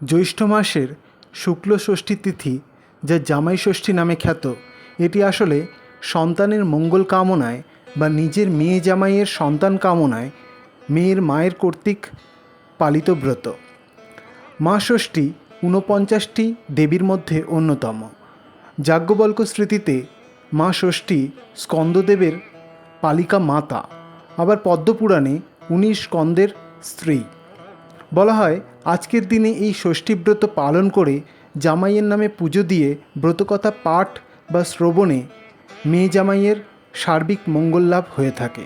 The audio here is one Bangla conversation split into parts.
জ্যৈষ্ঠ মাসের শুক্ল ষষ্ঠী তিথি, যা জামাই ষষ্ঠী নামে খ্যাত, এটি আসলে সন্তানের মঙ্গল কামনায় বা নিজের মেয়ে জামাইয়ের সন্তান কামনায় মেয়ের মায়ের কর্তৃক পালিত ব্রত। মা ষষ্ঠী ঊনপঞ্চাশটি দেবীর মধ্যে অন্যতম। যাজ্ঞবল্ক স্মৃতিতে মা ষষ্ঠী স্কন্দদেবের পালিকা মাতা, আবার পদ্মপুরাণে উনি স্কন্দের স্ত্রী। বলা হয় আজকের দিনে এই ষষ্ঠীব্রত পালন করে জামাইয়ের নামে পুজো দিয়ে ব্রতকথা পাঠ বা শ্রবণে মেয়ে জামাইয়ের সার্বিক মঙ্গল লাভ হয়ে থাকে।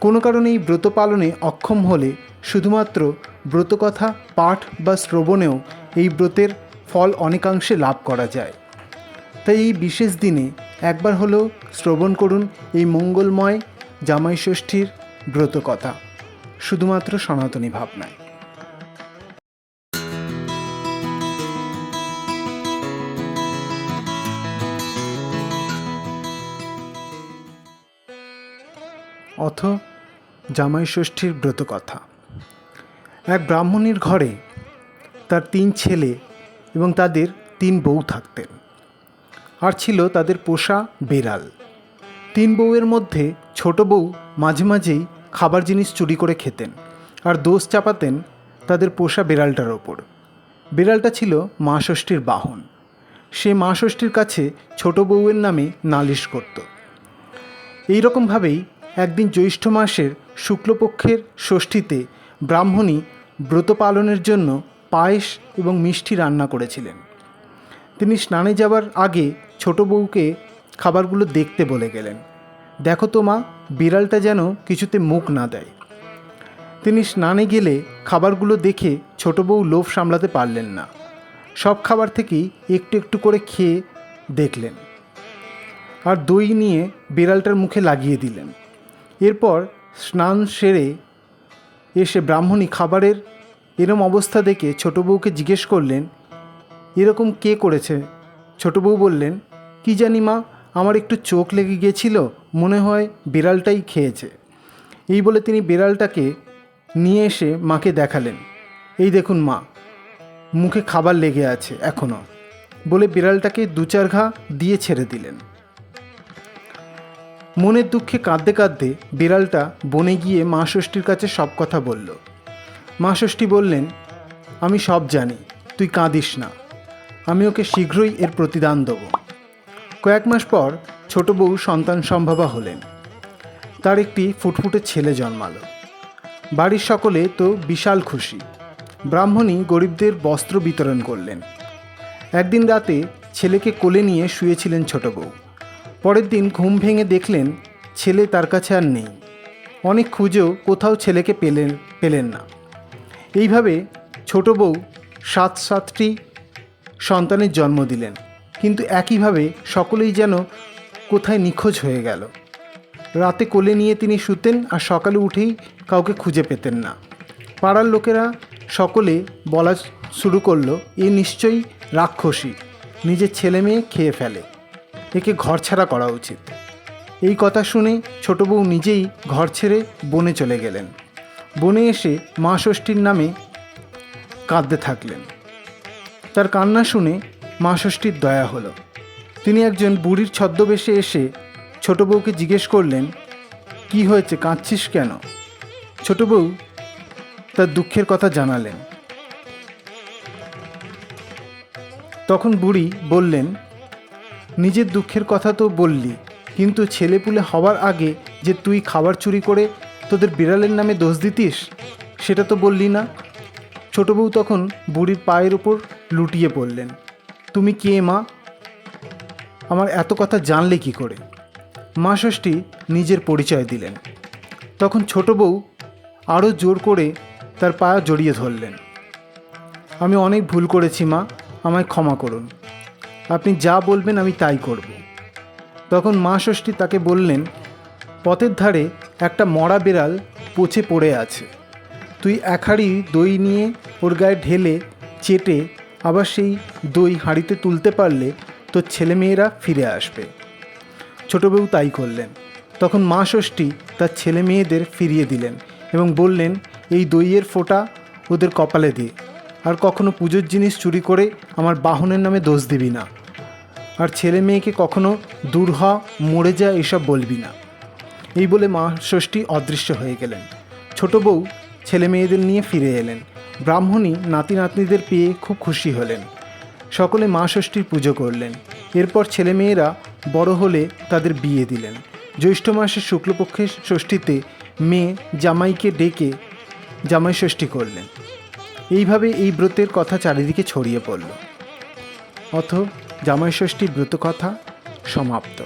কোনো কারণে এই ব্রত পালনে অক্ষম হলে শুধুমাত্র ব্রতকথা, পাঠ বা শ্রবণেও এই ব্রতের ফল অনেকাংশে লাভ করা যায়। তাই এই বিশেষ দিনে একবার হলেও শ্রবণ করুন এই মঙ্গলময় জামাই ষষ্ঠীর ব্রতকথা। শুধুমাত্র সনাতনী ভাবনায়। অথ জামাই ষষ্ঠীর ব্রতকথা। এক ব্রাহ্মণীর ঘরে তার তিন ছেলে এবং তাদের তিন বউ থাকতেন। আর ছিল তাদের পোষা বেড়াল। তিন বউয়ের মধ্যে ছোট বউ মাঝে মাঝেই খাবার জিনিস চুরি করে খেতেন আর দোষ চাপাতেন তাদের পোষা বেড়ালটার ওপর। বেড়ালটা ছিল মা ষষ্ঠীর বাহন। সে মা ষষ্ঠীর কাছে ছোট বউয়ের নামে নালিশ করত। এই রকমভাবেই একদিন জ্যৈষ্ঠ মাসের শুক্লপক্ষের ষষ্ঠীতে ব্রাহ্মণী ব্রত পালনের জন্য পায়েস এবং মিষ্টি রান্না করেছিলেন। তিনি স্নানে যাবার আগে ছোট বউকে খাবারগুলো দেখতে বলে গেলেন। দেখো তো মা, বিড়ালটা যেন কিছুতে মুখ না দেয়। তিনি স্নানে গেলে খাবারগুলো দেখে ছোট বউ লোভ সামলাতে পারলেন না। সব খাবার থেকেই একটু একটু করে খেয়ে দেখলেন। আর দই নিয়ে বিড়ালটার মুখে লাগিয়ে দিলেন। এরপর স্নান সেরে এসে ব্রাহ্মণী খাবারের এরম অবস্থা দেখে ছোটো বউকে জিজ্ঞেস করলেন, এরকম কে করেছে? ছোট বউ বললেন, কি জানি মা, আমার একটু চোখ লেগে গিয়েছিল, মনে হয় বিড়ালটাই খেয়েছে। এই বলে তিনি বিড়ালটাকে নিয়ে এসে মাকে দেখালেন, এই দেখুন মা, মুখে খাবার লেগে আছে এখনও বলে বিড়ালটাকে দু চার ঘা দিয়ে ছেড়ে দিলেন। মনের দুঃখে কাঁদতে কাঁদতে বিড়ালটা বনে গিয়ে মা ষষ্ঠীর কাছে সব কথা বলল। মা ষষ্ঠী বললেন, আমি সব জানি, তুই কাঁদিস না। আমি ওকে শীঘ্রই এর প্রতিদান দেব। কয়েক মাস পর ছোট বউ সন্তান সম্ভবা হলেন। তার একটি ফুটফুটে ছেলে জন্মালো। বাড়ির সকলে তো বিশাল খুশি। ব্রাহ্মণী গরিবদের বস্ত্র বিতরণ করলেন। একদিন রাতে ছেলেকে কোলে নিয়ে শুয়েছিলেন ছোট বউ। পরের দিন ঘুম ভেঙে দেখলেন ছেলে তার কাছে আর নেই। অনেক খুঁজেও কোথাও ছেলেকে পেলেন পেলেন না। এইভাবে ছোট বউ সাত সাতটি সন্তানের জন্ম দিলেন। কিন্তু একইভাবে সকলেই যেন কোথায় নিখোঁজ হয়ে গেল। রাতে কোলে নিয়ে তিনি শুতেন আর সকালে উঠেই কাউকে খুঁজে পেতেন না। পাড়ার লোকেরা সকলে বলা শুরু করল, এ নিশ্চয়ই রাক্ষসী। নিজের ছেলে মেয়ে খেয়ে ফেলে। একে ঘর ছাড়া করা উচিত। এই কথা শুনে ছোট বউ নিজেই ঘর ছেড়ে বনে চলে গেলেন। বনে এসে মা ষষ্ঠীর নামে কাঁদতে থাকলেন। তার কান্না শুনে মা ষষ্ঠীর দয়া হলো। তিনি একজন বুড়ির ছদ্মবেশে এসে ছোট বউকে জিজ্ঞেস করলেন, কি হয়েছে? কাঁদছিস কেন? ছোট বউ তার দুঃখের কথা জানালেন। তখন বুড়ি বললেন নিজের দুঃখের কথা তো বললি, কিন্তু ছেলেপুলে হওয়ার আগে যে তুই খাবার চুরি করে তোদের বিড়ালের নামে দোষ দিতিস, সেটা তো বললি না? ছোট বউ তখন বুড়ির পায়ের ওপর লুটিয়ে পড়লেন। তুমি কে মা? আমার এত কথা জানলে কি করে? মা ষষ্ঠী নিজের পরিচয় দিলেন। তখন ছোট বউ আরও জোর করে তার পা জড়িয়ে ধরলেন। আমি অনেক ভুল করেছি মা, আমায় ক্ষমা করুন। আপনি যা বলবেন আমি তাই করব। তখন মা ষষ্ঠী তাকে বললেন, পথের ধারে একটা মরা বেড়াল পচে পড়ে আছে। তুই এক হাঁড়ি দই নিয়ে ওর গায়ে ঢেলে, চেটে আবার সেই দই হাঁড়িতে তুলতে পারলে তোর ছেলেমেয়েরা ফিরে আসবে। ছোট বউ তাই করলেন। তখন মা ষষ্ঠী তার ছেলে মেয়েদের ফিরিয়ে দিলেন এবং বললেন, এই দইয়ের ফোঁটা ওদের কপালে দিয়ে আর কখনো পুজোর জিনিস চুরি করে আমার বাহনের নামে দোষ দিবি না। আর ছেলে মেয়েকে কখনো দূর হ মরে যা এসব বলবি না। এই বলে মা ষষ্ঠী অদৃশ্য হয়ে গেলেন। ছোট বউ ছেলে মেয়েদের নিয়ে ফিরে এলেন। ব্রাহ্মণী নাতি নাতনিদের পেয়ে খুব খুশি হলেন। সকলে মা ষষ্ঠীর পুজো করলেন। এরপর ছেলে মেয়েরা বড় হলে তাদের বিয়ে দিলেন। জ্যৈষ্ঠ মাসের শুক্লপক্ষের ষষ্ঠীতে মেয়ে জামাইকে ডেকে জামাই ষষ্ঠী করলেন। এইভাবে এই ব্রতের কথা চারিদিকে ছড়িয়ে পড়ল। অথ জামাই ষষ্ঠীর ব্রতকথা সমাপ্ত।